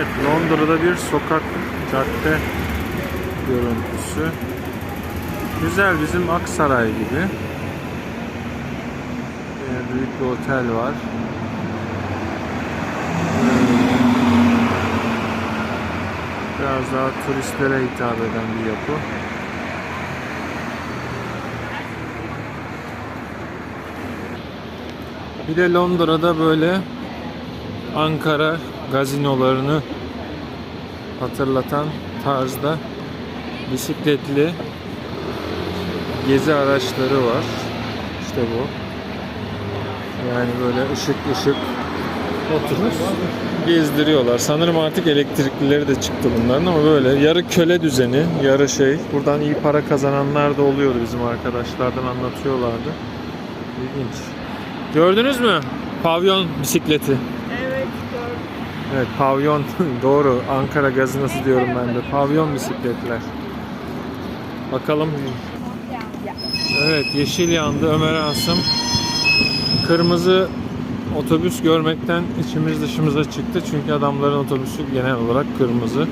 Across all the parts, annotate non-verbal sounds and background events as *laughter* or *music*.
Evet, Londra'da bir sokak, cadde görüntüsü. Güzel, bizim Aksaray gibi. Ee, büyük bir otel var. Ee, Biraz daha turistlere hitap eden bir yapı. Bir de Londra'da böyle Ankara gazinolarını hatırlatan tarzda bisikletli gezi araçları var. İşte bu. Yani böyle ışık ışık oturup gezdiriyorlar. Sanırım artık elektriklileri de çıktı bunların ama böyle yarı köle düzeni, yarı şey. Buradan iyi para kazananlar da oluyordu bizim arkadaşlardan anlatıyorlardı. İlginç. Gördünüz mü? Pavyon bisikleti. Evet pavyon *laughs* doğru Ankara gazinosu diyorum ben de. Pavyon bisikletler. Bakalım. Evet yeşil yandı Ömer Asım. Kırmızı otobüs görmekten içimiz dışımıza çıktı. Çünkü adamların otobüsü genel olarak kırmızı.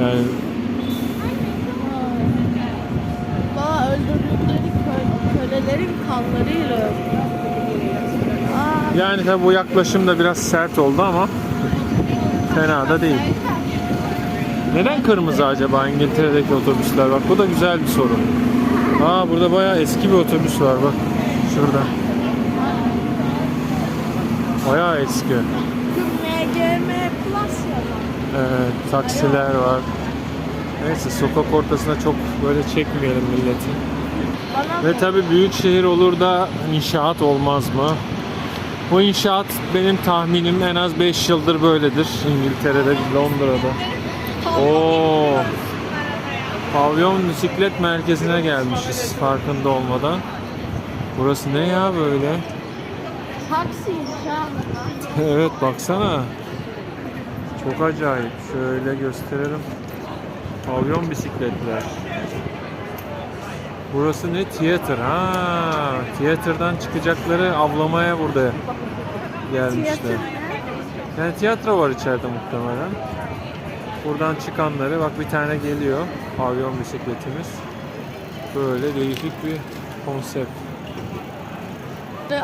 Yani öldürdükleri kölelerin kanlarıyla. Aa, yani tabi bu yaklaşım da biraz sert oldu ama fena da değil. Neden kırmızı acaba İngiltere'deki otobüsler? Bak bu da güzel bir soru. Aa burada bayağı eski bir otobüs var bak. Şurada. Bayağı eski. MGM Plus. Evet, taksiler var. Neyse sokak ortasına çok böyle çekmeyelim milleti. Ve tabi büyük şehir olur da inşaat olmaz mı? Bu inşaat benim tahminim en az 5 yıldır böyledir İngiltere'de, Londra'da. Oo. Pavyon bisiklet merkezine gelmişiz farkında olmadan. Burası ne ya böyle? taksi inşaatı. Evet baksana. Çok acayip. Şöyle gösterelim. Pavyon bisikletler. Burası ne? Tiyatr. Ha, tiyatrdan çıkacakları avlamaya burada gelmişler. Yani tiyatro var içeride muhtemelen. Buradan çıkanları bak bir tane geliyor. Pavyon bisikletimiz. Böyle değişik bir konsept.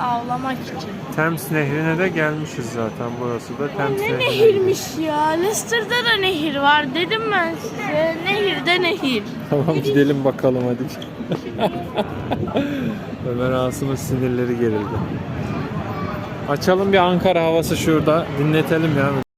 Avlamak için. Thames Nehri'ne de gelmişiz zaten. Burası da Thames Ne Nehri. nehirmiş ya. Leicester'da da nehir var dedim ben size. Nehir de nehir. Tamam gidelim bakalım hadi. *laughs* Ömer Asım'ın sinirleri gerildi. Açalım bir Ankara havası şurada. Dinletelim ya.